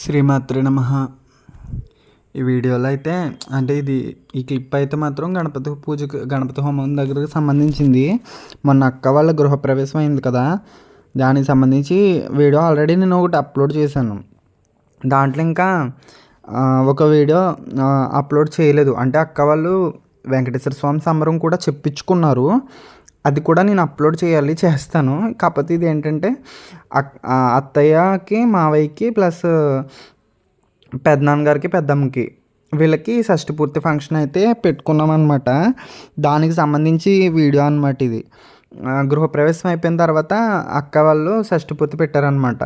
శ్రీమాత్రి నమ. ఈ వీడియోలో అయితే అంటే ఇది ఈ క్లిప్ అయితే మాత్రం గణపతి పూజకు గణపతి హోమం దగ్గరకు సంబంధించింది. మొన్న అక్క వాళ్ళ గృహప్రవేశం అయింది కదా దానికి సంబంధించి వీడియో ఆల్రెడీ నేను ఒకటి అప్లోడ్ చేశాను. దాంట్లో ఇంకా ఒక వీడియో అప్లోడ్ చేయలేదు. అంటే అక్క వాళ్ళు వెంకటేశ్వర స్వామి సంబరం కూడా చెప్పించుకున్నారు. అది కూడా నేను అప్లోడ్ చేయాలి చేస్తాను. కాకపోతే ఇది ఏంటంటే అక్- అత్తయ్యకి మావయ్యకి ప్లస్ పెద్దనాన్నగారికి పెద్దమ్మకి వీళ్ళకి షష్టి పూర్తి ఫంక్షన్ అయితే పెట్టుకున్నాం అనమాట దానికి సంబంధించి వీడియో అనమాట ఇది. గృహప్రవేశం అయిపోయిన తర్వాత అక్క వాళ్ళు షష్టి పూర్తి పెట్టారనమాట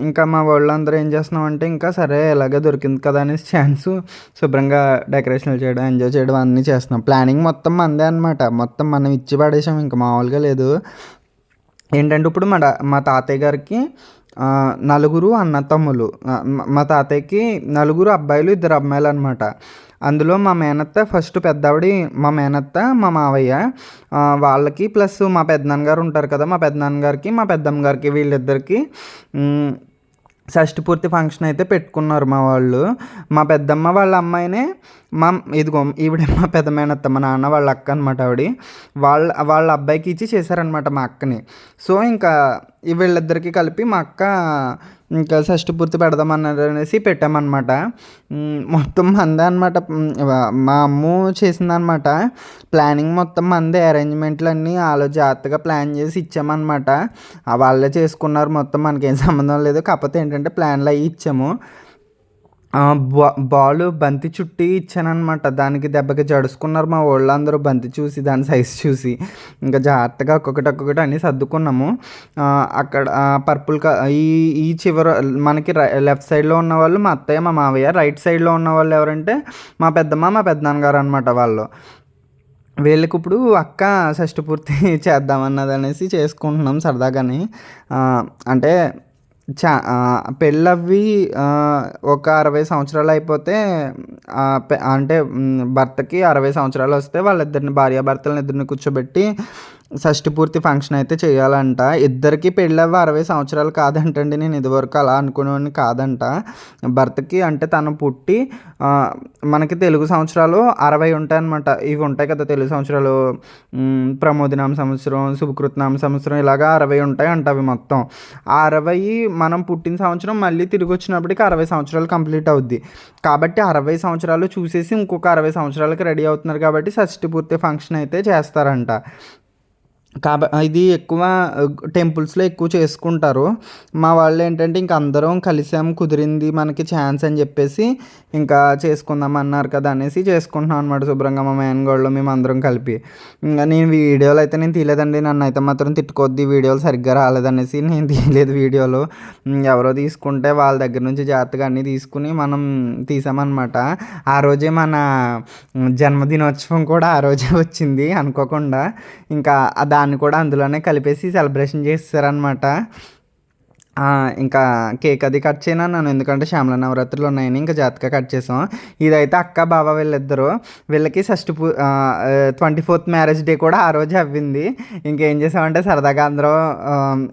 ఇంకా మా వాళ్ళందరూ ఏం చేస్తున్నామంటే ఇంకా సరే ఇలాగే దొరికింది కదా అనేసి ఛాన్స్ శుభ్రంగా డెకరేషన్లు చేయడం ఎంజాయ్ చేయడం అన్నీ చేస్తున్నాం. ప్లానింగ్ మొత్తం మందే అనమాట మొత్తం మనం ఇచ్చి పడేసాం ఇంకా మామూలుగా లేదు. ఏంటంటే ఇప్పుడు మా మా తాతయ్య గారికి నలుగురు అన్న తమ్ములు మా తాతయ్యకి నలుగురు అబ్బాయిలు ఇద్దరు అమ్మాయిలు అనమాట అందులో మా మేనత్త ఫస్ట్ పెద్దవిడి మా మేనత్త మా మావయ్య వాళ్ళకి ప్లస్ మా పెద్దనాన్నగారు ఉంటారు కదా మా పెద్దనాన్నగారికి మా పెద్దమ్మ గారికి వీళ్ళిద్దరికి షష్టి పూర్తి ఫంక్షన్ అయితే పెట్టుకున్నారు మా వాళ్ళు. మా పెద్దమ్మ వాళ్ళ అమ్మాయినే మా ఇదిగో ఈవిడ మా పెద్ద మేనత్త మా నాన్న వాళ్ళ అక్క అనమాట ఆవిడ. వాళ్ళ వాళ్ళ అబ్బాయికి ఇచ్చి చేశారనమాట మా అక్కని. సో ఇంకా వీళ్ళిద్దరికీ వీళ్ళిద్దరికి కలిపి మా అక్క ఇంకా షష్టి పూర్తి పెడదామన్నారు అనేసి పెట్టామన్నమాట. మొత్తం మందే అనమాట మా అమ్మ చేసిందనమాట ప్లానింగ్ మొత్తం మందే అరేంజ్మెంట్లు అన్నీ వాళ్ళు జాగ్రత్తగా ప్లాన్ చేసి ఇచ్చామన్నమాట. వాళ్ళే చేసుకున్నారు మొత్తం మనకేం సంబంధం లేదు. కాకపోతే ఏంటంటే ప్లాన్లు అవి ఇచ్చాము. బా బాల్ బంతి చుట్టి ఇచ్చాననమాట దానికి దెబ్బకి జడుచుకున్నారు మా వాళ్ళందరూ బంతి చూసి దాని సైజ్ చూసి. ఇంకా జాగ్రత్తగా ఒక్కొక్కటి ఒక్కొక్కటి అన్నీ సర్దుకున్నాము. అక్కడ పర్పుల్ క ఈ ఈ చివర మనకి లెఫ్ట్ సైడ్లో ఉన్న వాళ్ళు మా అత్తయ్య మా మావయ్య రైట్ సైడ్లో ఉన్న వాళ్ళు ఎవరంటే మా పెద్దమ్మ మా పెద్దనాన్నగారు అనమాట వాళ్ళు. వీళ్ళకి ఇప్పుడు అక్క షష్టి పూర్తి చేద్దామన్నది అనేసి చేసుకుంటున్నాం సరదాగాని. అంటే చా పెళ్ళవి ఒక అరవై సంవత్సరాలు అయిపోతే పె- అంటే భర్తకి అరవై సంవత్సరాలు వస్తే వాళ్ళిద్దరిని భార్యాభర్తలను ఇద్దరిని కూర్చోబెట్టి షష్టి పూర్తి ఫంక్షన్ అయితే చేయాలంట. ఇద్దరికి పెళ్ళవ్వ అరవై సంవత్సరాలు కాదంటండి. నేను ఇదివరకు అలా అనుకునేవాడిని కాదంట. భర్తకి అంటే తను పుట్టి మనకి తెలుగు సంవత్సరాలు అరవై ఉంటాయి అనమాట ఇవి ఉంటాయి కదా తెలుగు సంవత్సరాలు. ప్రమోదనామ ప్రమోదినామ సంవత్సరం శుభకృతనామ సంవత్సరం ఇలాగా అరవై ఉంటాయి అంట అవి మొత్తం. ఆ అరవై మనం పుట్టిన సంవత్సరం మళ్ళీ తిరిగి వచ్చినప్పటికి అరవై సంవత్సరాలు కంప్లీట్ అవుద్ది. కాబట్టి అరవై సంవత్సరాలు చూసేసి ఇంకొక అరవై సంవత్సరాలకి రెడీ అవుతున్నారు కాబట్టి షష్టి పూర్తి ఫంక్షన్ అయితే చేస్తారంట. కాబ ఇది ఎక్కువ టెంపుల్స్లో ఎక్కువ చేసుకుంటారు. మా వాళ్ళు ఏంటంటే ఇంక అందరం కలిసాం కుదిరింది మనకి ఛాన్స్ అని చెప్పేసి ఇంకా చేసుకుందాం అన్నారు కదా అనేసి చేసుకుంటున్నాం అనమాట శుభ్రంగా మా మేనగోళ్ళు మేము అందరం కలిపి. ఇంకా నేను వీడియోలు అయితే నేను తీయలేదండి నన్ను అయితే మాత్రం తిట్టుకోద్ది వీడియోలు సరిగ్గా రాలేదనేసి నేను తీయలేదు వీడియోలు. ఎవరో తీసుకుంటే వాళ్ళ దగ్గర నుంచి జాగ్రత్తగా అన్నీ తీసుకుని మనం తీసామన్నమాట ఆ రోజే మన జన్మదినోత్సవం కూడా ఆ రోజే వచ్చింది అనుకోకుండా. ఇంకా దాని దాన్ని కూడా అందులోనే కలిపేసి సెలబ్రేషన్ చేస్తారనమాట ఇంకా కేక్ అది కట్ చేయను అన్నాను. ఎందుకంటే శ్యామల నవరాత్రులు ఉన్నాయని ఇంకా జాతక కట్ చేసాం. ఇదైతే అక్క బావ వీళ్ళిద్దరు వీళ్ళకి షష్టి పూ ట్వంటీ ఫోర్త్ మ్యారేజ్ డే కూడా ఆ రోజు అవ్వింది. ఇంకేం చేసామంటే సరదాగా అందరం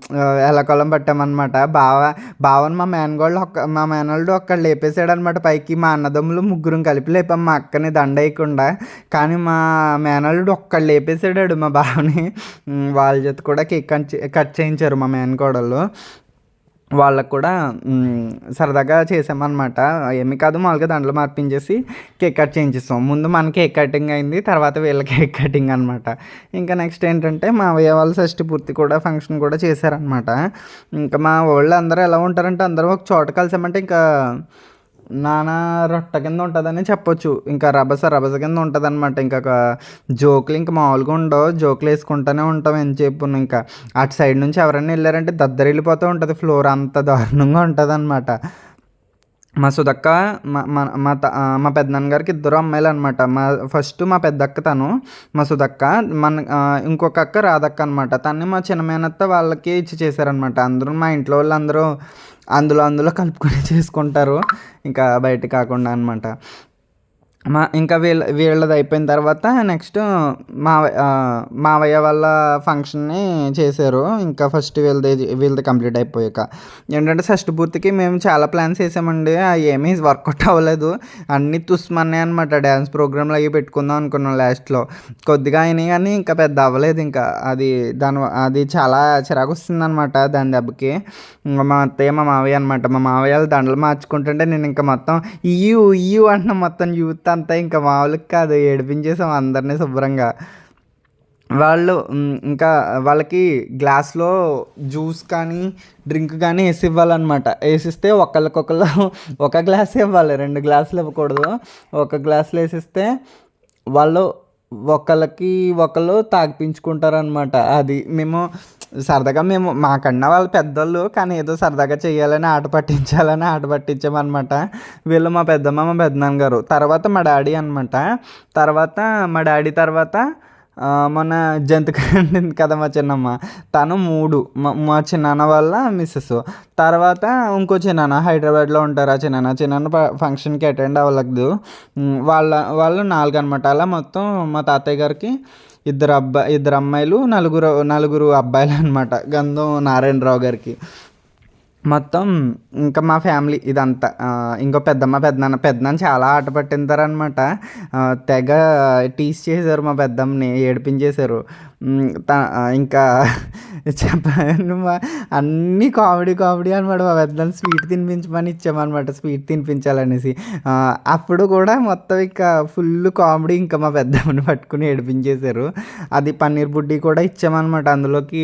ఎలకొలం పట్టామన్నమాట. బావ బావని మా మేనగోళ్ళు ఒక్క మా మేనల్డు ఒక్కళ్ళు లేపేసాడు అనమాట పైకి. మా అన్నదమ్ములు ముగ్గురం కలిపి లేపాం. మా అక్కని దండ వేయకుండా. కానీ మా మేనల్లుడు ఒక్కళ్ళు లేపేసాడాడు మా బావని. వాళ్ళ చేత కూడా కేక్ కట్ చే- కట్ చేయించారు మా మేనకోడళ్ళు. వాళ్ళకు కూడా సరదాగా చేసామన్నమాట. ఏమి కాదు మామూలుగా దాంట్లో మార్పించేసి కేక్ కట్ చేయించేస్తాం. ముందు మన కేక్ కటింగ్ అయింది తర్వాత వీళ్ళ కేక్ కటింగ్ అనమాట ఇంకా నెక్స్ట్ ఏంటంటే మా అవయ వాళ్ళ షష్టి పూర్తి కూడా ఫంక్షన్ కూడా చేశారనమాట ఇంకా మా వాళ్ళు అందరూ ఎలా ఉంటారంటే అందరూ ఒక చోట కలిసామంటే ఇంకా నానా రొట్ట కింద ఉంటుందని చెప్పొచ్చు. ఇంకా రభస రభస కింద ఉంటుంది అనమాట ఇంకా ఒక జోకులు ఇంకా మామూలుగా ఉండవు. జోకులు వేసుకుంటూనే ఉంటాం ఎంతసేపు ఇంకా అటు సైడ్ నుంచి ఎవరైనా వెళ్ళారంటే దద్దరిల్లిపోతూ ఉంటుంది. ఫ్లోర్ అంత దారుణంగా ఉంటుంది అనమాట మా సుధక్క మా మా మా త- మా పెదనాన్న గారికి ఇద్దరు అమ్మాయిలు అనమాట మా ఫస్ట్ మా పెద్దక్క తను మా సుధక్క మన ఇంకొక అక్క రాధక్క అనమాట తన్ని మా చిన్న మేనత్త వాళ్ళకి ఇచ్చి చేశారనమాట అందరూ మా ఇంట్లో వాళ్ళందరూ అందులో అందులో కలుపుకొని చేసుకుంటారు. ఇంకా బయట కాకుండా అనమాట మా ఇంకా వీళ్ళ వీళ్ళది అయిపోయిన తర్వాత నెక్స్ట్ మావయ్య మావయ్య వాళ్ళ ఫంక్షన్ని చేశారు. ఇంకా ఫస్ట్ వీళ్ళది వీళ్ళది కంప్లీట్ అయిపోయాక. ఏంటంటే షష్టి పూర్తికి మేము చాలా ప్లాన్స్ వేసామండి అవి ఏమీ వర్కౌట్ అవ్వలేదు. అన్నీ తుస్మన్నాయి అనమాట డ్యాన్స్ ప్రోగ్రాంలు అవి పెట్టుకుందాం అనుకున్నాం లాస్ట్లో. కొద్దిగా అయినాయి కానీ ఇంకా పెద్ద అవ్వలేదు. ఇంకా అది దాని అది చాలా చిరాకు వస్తుంది అనమాట దాని దెబ్బకి. మా అత్తయ్య మా మావయ్య అనమాట మా మావయ్య దండలు మార్చుకుంటుంటే నేను ఇంకా మొత్తం ఇయ్యు ఇయ్యూ అంటున్నా మొత్తం యూత్ అంతా ఇంకా మామూలుగా కాదు. ఏడిపించేసాం అందరినీ శుభ్రంగా. వాళ్ళు ఇంకా వాళ్ళకి గ్లాస్లో జ్యూస్ కానీ డ్రింక్ కానీ వేసి ఇవ్వాలన్నమాట. వేసిస్తే ఒకళ్ళకొకళ్ళు ఒక గ్లాస్ ఇవ్వాలి. రెండు గ్లాసులు ఇవ్వకూడదు. ఒక గ్లాసులు వేసిస్తే వాళ్ళు ఒకళ్ళకి ఒకళ్ళు తాగిపించుకుంటారనమాట అది మేము సరదాగా మేము మాకన్నా వాళ్ళు పెద్దోళ్ళు కానీ ఏదో సరదాగా చేయాలని ఆట పట్టించాలని ఆట పట్టించామన్నమాట. వీళ్ళు మా పెద్దమ్మ మా పెద్దనాన్న గారు తర్వాత మా డాడీ అనమాట తర్వాత మా డాడీ తర్వాత మన జంతిక కదా మా చిన్నమ్మ. తను మూడు. మా మా చిన్నాన్న వాళ్ళ మిస్సెస్ తర్వాత ఇంకో చిన్నాన్న హైదరాబాద్లో ఉంటారు. ఆ చిన్నాన్న చిన్నాన్న ఫంక్షన్కి అటెండ్ అవ్వలేదు. వాళ్ళ వాళ్ళు నాలుగు అనమాట అలా మొత్తం మా తాతయ్య గారికి ఇద్దరు అబ్బాయి ఇద్దరు అమ్మాయిలు నలుగురు నలుగురు అబ్బాయిలు అనమాట గంధం నారాయణరావు గారికి. మొత్తం ఇంకా మా ఫ్యామిలీ ఇదంతా. ఇంకో పెద్దమ్మ పెద్దనాన్న పెద్దనాన్న చాలా ఆట పట్టింతారనమాట తెగ టీస్ చేశారు మా పెద్దమ్మని ఏడిపించేశారు. ఇంకా చెప్పాను అన్నీ కామెడీ కామెడీ అనమాట మా పెద్దలు స్వీట్ తినిపించమని ఇచ్చామన్నమాట స్వీట్ తినిపించాలనేసి. అప్పుడు కూడా మొత్తం ఇంకా ఫుల్ కామెడీ ఇంకా మా పెద్దమ్మని పట్టుకుని ఏడిపించేశారు. అది పన్నీర్ బుడ్డి కూడా ఇచ్చామన్నమాట. అందులోకి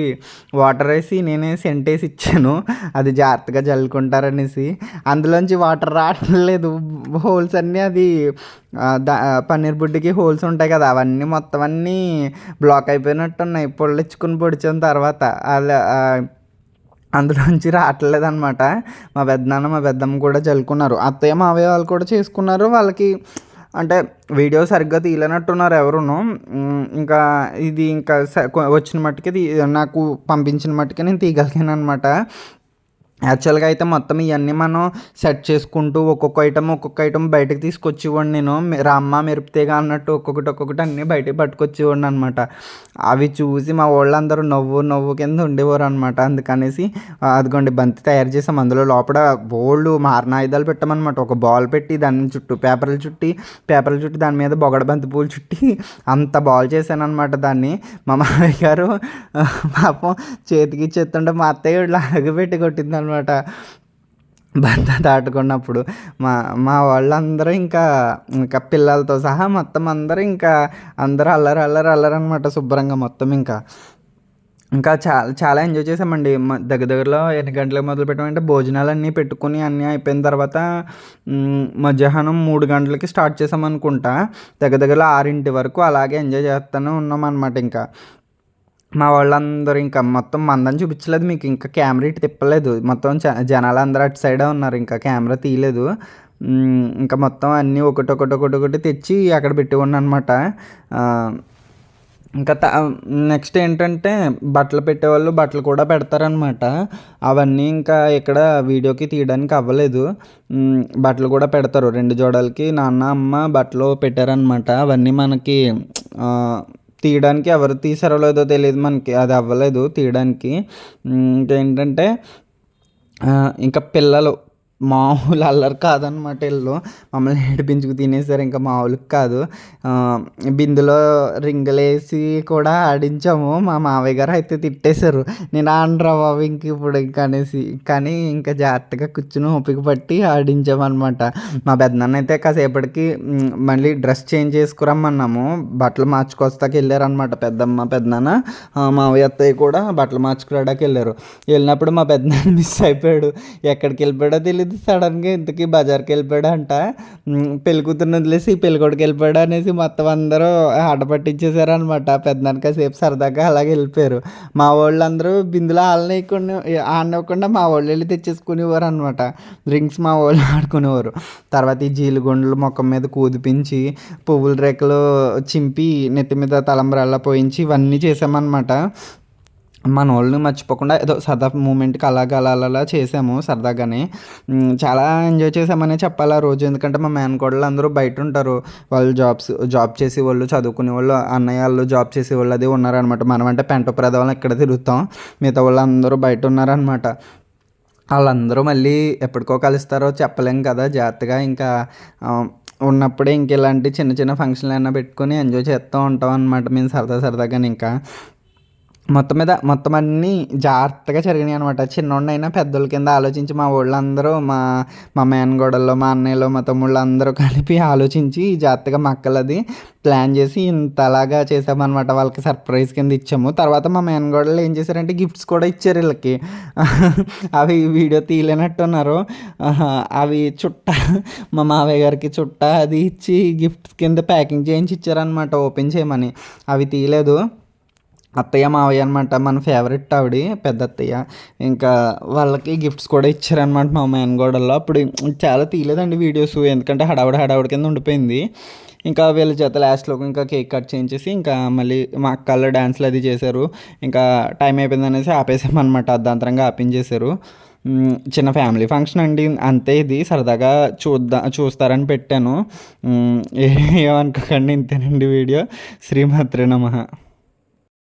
వాటర్ వేసి నేనే సెంట్ వేసి ఇచ్చాను. అది జాగ్రత్తగా జల్లుకుంటారనేసి. అందులోంచి వాటర్ రావట్లేదు. హోల్స్ అన్నీ అది దా పన్నీర్ బుడ్డికి హోల్స్ ఉంటాయి కదా అవన్నీ మొత్తం అన్నీ బ్లాక్ అయిపోయినట్టు ఉన్నాయి పొళ్ళు పొడిచిన తర్వాత అలా అందులోంచి రావట్లేదు అనమాట మా పెద్దనాన్న మా పెద్దమ్మ కూడా చల్లుకున్నారు అత్తయ్య మావయ్య వాళ్ళు కూడా చేసుకున్నారు. వాళ్ళకి అంటే వీడియో సరిగ్గా తీయలేనట్టున్నారు ఎవరును. ఇంకా ఇది ఇంకా వచ్చిన మట్టుకి నాకు పంపించిన మట్టుకే నేను తీయగలిగాను అనమాట యాక్చువల్గా అయితే మొత్తం ఇవన్నీ మనం సెట్ చేసుకుంటూ ఒక్కొక్క ఐటమ్ ఒక్కొక్క ఐటమ్ బయటకు తీసుకొచ్చేవాడిని నేను. రామ్మ మెరుపుతేగా అన్నట్టు ఒక్కొక్కటి ఒక్కొక్కటి అన్నీ బయటకు పట్టుకొచ్చేవాడిని అనమాట అవి చూసి మా వాళ్ళందరూ నవ్వు నవ్వు కింద ఉండేవారు అనమాట అందుకనేసి అదిగోండి బంతి తయారు చేసాం. అందులో లోపల బోళ్ళు మారణాయుధాలు పెట్టామన్నమాట. ఒక బాల్ పెట్టి దాని చుట్టూ పేపర్లు చుట్టి పేపర్లు చుట్టి దాని మీద బొగడ బంతి పూలు చుట్టి అంత బాల్ చేశానమాట అనమాట దాన్ని. మా మామయ్య గారు పాపం చేతికి చెత్తుంటే మా అత్తయ్య లాగబెట్టి కొట్టింది అనమాట. భర్త దాటుకున్నప్పుడు మా మా వాళ్ళందరూ ఇంకా ఇంకా పిల్లలతో సహా మొత్తం అందరూ ఇంకా అందరూ అల్లరి అల్లరి అల్లరి అనమాట శుభ్రంగా మొత్తం ఇంకా. ఇంకా చాలా చాలా ఎంజాయ్ చేసామండి. దగ్గర దగ్గరలో ఎన్ని గంటలకు మొదలు పెట్టామంటే భోజనాలు అన్నీ పెట్టుకుని అన్నీ అయిపోయిన తర్వాత మధ్యాహ్నం మూడు గంటలకి స్టార్ట్ చేసామనుకుంటా. దగ్గర దగ్గరలో ఆరింటి వరకు అలాగే ఎంజాయ్ చేస్తూనే ఉన్నాం అనమాట ఇంకా. మా వాళ్ళందరూ ఇంకా మొత్తం మందని చూపించలేదు మీకు ఇంకా కెమెరా ఇటు తిప్పలేదు. మొత్తం జనాలు అందరూ అటు సైడే ఉన్నారు ఇంకా కెమెరా తీయలేదు. ఇంకా మొత్తం అన్నీ ఒకటి ఒకటి ఒకటి ఒకటి తెచ్చి అక్కడ పెట్టి అనమాట ఇంకా నెక్స్ట్ ఏంటంటే బట్టలు పెట్టేవాళ్ళు బట్టలు కూడా పెడతారనమాట అవన్నీ ఇంకా ఇక్కడ వీడియోకి తీయడానికి అవ్వలేదు. బట్టలు కూడా పెడతారు. రెండు జోడలకి నాన్న అమ్మ బట్టలు పెట్టారనమాట అవన్నీ మనకి తీయడానికి ఎవరు తీసారో లేదో తెలియదు మనకి. అది అవ్వలేదు తీయడానికి. ఇంకేంటంటే ఇంకా పిల్లలు. మామూలు అల్లరి కాదనమాట వీళ్ళు. మమ్మల్ని ఏడిపించుకు తినేసారు ఇంకా మామూలుగా కాదు. బిందులో రింగులేసి కూడా ఆడించాము. మా మావయ్య గారు అయితే తిట్టేశారు. నేను ఆండ్రా బాబు ఇంక ఇప్పుడు ఇంకా అనేసి. కానీ ఇంకా జాగ్రత్తగా కూర్చుని ఓపిక పట్టి ఆడించామన్నమాట. మా పెద్దనాన్న అయితే కాసేపటికి మళ్ళీ డ్రెస్ చేంజ్ చేసుకురమ్మన్నాము. బట్టలు మార్చుకొస్తాకి వెళ్ళారనమాట పెద్దమ్మ పెద్దనాన్న. మావయ్య అత్తయ్య కూడా బట్టలు మార్చుకురాడానికి వెళ్ళారు. వెళ్ళినప్పుడు మా పెద్దనాన్న మిస్ అయిపోయాడు. ఎక్కడికి వెళ్ళిపోయాడో తెలియదు ఇది సడన్గా ఇంతకీ బజార్కి వెళ్ళిపోయాడు అంట పెళ్ళికూతురుని వదిలేసి పెళ్ళికొడుకు వెళ్ళిపోయాడు అనేసి మొత్తం అందరూ ఆట పట్టించేశారు అనమాట పెద్దనానికి సేపు సరదాగా అలాగే వెళ్ళిపోయారు. మా వాళ్ళు అందరూ బిందులో ఆడలేకుండా ఆడనివ్వకుండా మా వాళ్ళు వెళ్ళి తెచ్చేసుకునేవారు అనమాట డ్రింక్స్ మా వాళ్ళు ఆడుకునేవారు తర్వాత ఈ జీలుగుండలు మొక్కం మీద కూదిపించి పువ్వుల రేఖలు చింపి నెత్తి మీద తలంబ్రాల్లో పోయించి ఇవన్నీ చేసామన్నమాట మన వాళ్ళని మర్చిపోకుండా ఏదో సరదా మూమెంట్కి అలాగ అలా అలా చేసాము సరదాగానే. చాలా ఎంజాయ్ చేసామనే చెప్పాలి ఆ రోజు. ఎందుకంటే మా మేనకోడలు అందరూ బయట ఉంటారు. వాళ్ళు జాబ్స్ జాబ్ చేసే వాళ్ళు చదువుకునే వాళ్ళు అన్నయ్య వాళ్ళు జాబ్ చేసే వాళ్ళు అది ఉన్నారనమాట మనం అంటే పెంట ప్రదవాళ్ళం ఇక్కడ తిరుగుతాం. మిగతా వాళ్ళు అందరూ బయట ఉన్నారనమాట వాళ్ళందరూ మళ్ళీ ఎప్పటికో కలుస్తారో చెప్పలేం కదా జాగ్రత్తగా. ఇంకా ఉన్నప్పుడే ఇంక ఇలాంటి చిన్న చిన్న ఫంక్షన్లు అయినా పెట్టుకొని ఎంజాయ్ చేస్తూ ఉంటాం అనమాట మేము సరదా సరదాగా ఇంకా. మొత్తం మీద మొత్తం అన్నీ జాగ్రత్తగా జరిగినాయి అనమాట చిన్నోడైనా పెద్దోళ్ళ కింద ఆలోచించి మా వాళ్ళందరూ మా మా మేనగోడల్లో మా అన్నయ్యలు మా తమ్ముళ్ళు అందరూ కలిపి ఆలోచించి జాగ్రత్తగా మా అక్కలది ప్లాన్ చేసి ఇంతలాగా చేసామన్నమాట. వాళ్ళకి సర్ప్రైజ్ కింద ఇచ్చాము. తర్వాత మా మేనగోడలు ఏం చేశారంటే గిఫ్ట్స్ కూడా ఇచ్చారు వీళ్ళకి. అవి వీడియో తీయలేనట్టున్నారు. అవి చుట్ట మా మావయ్య గారికి చుట్ట అది ఇచ్చి గిఫ్ట్స్ కింద ప్యాకింగ్ చేయించి ఇచ్చారనమాట ఓపెన్ చేయమని. అవి తీయలేదు. అత్తయ్య మావయ్య అనమాట మన ఫేవరెట్ ఆవిడ పెద్ద అత్తయ్య. ఇంకా వాళ్ళకి గిఫ్ట్స్ కూడా ఇచ్చారనమాట మా మేనగోడల్లో. అప్పుడు చాలా తీయలేదండి వీడియోస్ ఎందుకంటే హడావుడి హడావుడి కింద ఉండిపోయింది. ఇంకా వీళ్ళ చేత లాస్ట్లో ఇంకా కేక్ కట్ చేయించేసి ఇంకా మళ్ళీ మా అక్కల్లో డ్యాన్స్లు అది చేశారు. ఇంకా టైం అయిపోయింది అనేసి ఆపేసామన్నమాట అర్ధాంతరంగా ఆపించేశారు. చిన్న ఫ్యామిలీ ఫంక్షన్ అండి. అంతే ఇది సరదాగా చూద్దా చూస్తారని పెట్టాను. ఏ- ఏమనుకోకండి ఇంతేనండి వీడియో. శ్రీమాత్రే నమః.